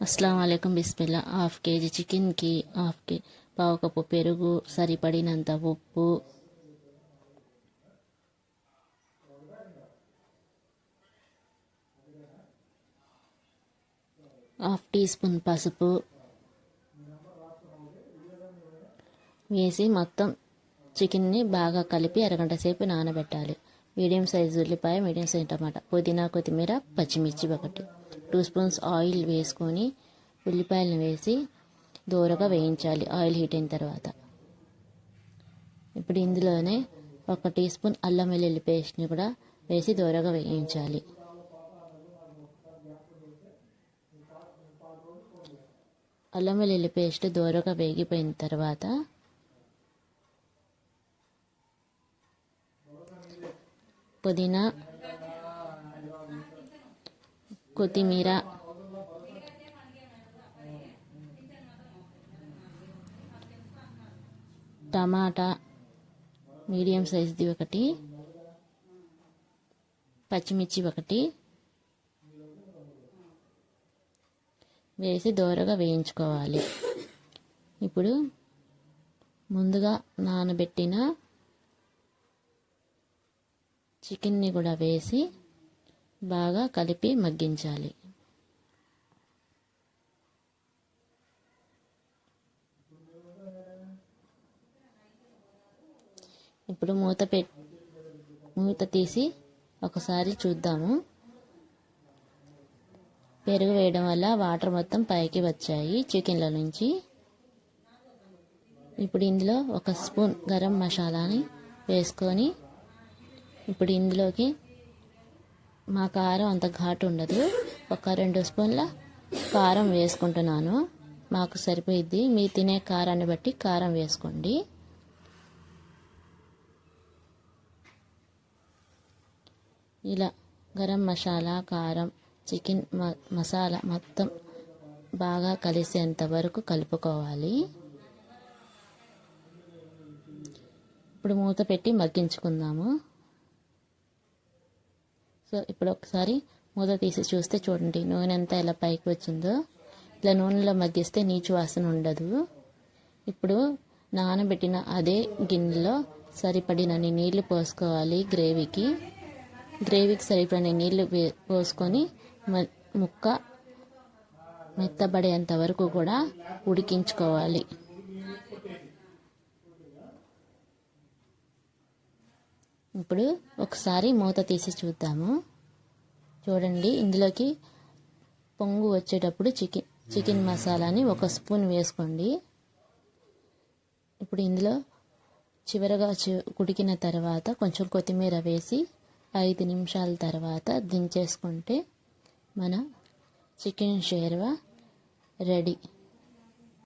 అస్సలం అయికం బిస్మిల్లా. హాఫ్ కేజీ చికెన్కి హాఫ్ కే పావు కప్పు పెరుగు సరిపడినంత ఉప్పు. హాఫ్ టీ స్పూన్ పసుపు వేసి మొత్తం చికెన్ని బాగా కలిపి అరగంట సేపు నానబెట్టాలి. మీడియం సైజు ఉల్లిపాయ మీడియం సైజు టమాటా పుదీనా కొత్తిమీర పచ్చిమిర్చి ఒకటి. టూ స్పూన్స్ ఆయిల్ వేసుకొని ఉల్లిపాయలను వేసి దూరగా వేయించాలి. ఆయిల్ హీట్ అయిన తర్వాత. ఇప్పుడు ఇందులోనే ఒక టీ స్పూన్ అల్లం వెల్లుల్లి పేస్ట్ని కూడా వేసి దూరగా వేయించాలి. అల్లం వెల్లుల్లి పేస్ట్ దూరగా వేగిపోయిన తర్వాత పుదీనా కొత్తిమీర. టమాటా మీడియం సైజ్ది ఒకటి. పచ్చిమిర్చి ఒకటి. వేసి దోరగా వేయించుకోవాలి. ఇప్పుడు ముందుగా నానబెట్టిన చికెన్ని కూడా వేసి బాగా కలిపి మగ్గించాలి. ఇప్పుడు మూత పె మూత తీసి ఒకసారి చూద్దాము. పెరుగు వేయడం వల్ల వాటర్ మొత్తం పైకి వచ్చాయి చికెన్ల నుంచి. ఇప్పుడు ఇందులో ఒక స్పూన్ గరం మసాలాని వేసుకొని ఇప్పుడు ఇందులోకి మా కారం అంత ఘాటు ఉండదు. ఒక రెండు స్పూన్ల కారం వేసుకుంటున్నాను. మాకు సరిపోయిద్ది. మీరు తినే కారాన్ని బట్టి కారం వేసుకోండి. ఇలా గరం మసాలా కారం చికెన్ మ మసాలా మొత్తం బాగా కలిసేంత వరకు కలుపుకోవాలి. ఇప్పుడు మూత పెట్టి మగ్గించుకుందాము. సో ఇప్పుడు ఒకసారి మూత తీసి చూస్తే చూడండి. నూనె అంతా ఎలా పైకి వచ్చిందో ఇలా నూనెలో మగ్గిస్తే నీచు వాసన ఉండదు. ఇప్పుడు నానబెట్టిన అదే గిన్నెలో సరిపడినన్ని నీళ్ళు పోసుకోవాలి గ్రేవీకి. గ్రేవీకి సరిపడిన నీళ్ళు పోసుకొని ముక్క మెత్తబడేంత వరకు కూడా ఉడికించుకోవాలి. ఇప్పుడు ఒకసారి మూత తీసి చూద్దాము. చూడండి ఇందులోకి పొంగు వచ్చేటప్పుడు చికెన్ చికెన్ మసాలాని ఒక స్పూన్ వేసుకోండి. ఇప్పుడు ఇందులో చివరగా కుడికిన తర్వాత కొంచెం కొత్తిమీర వేసి ఐదు నిమిషాల తర్వాత దించేసుకుంటే మన చికెన్ షేర్వా రెడీ.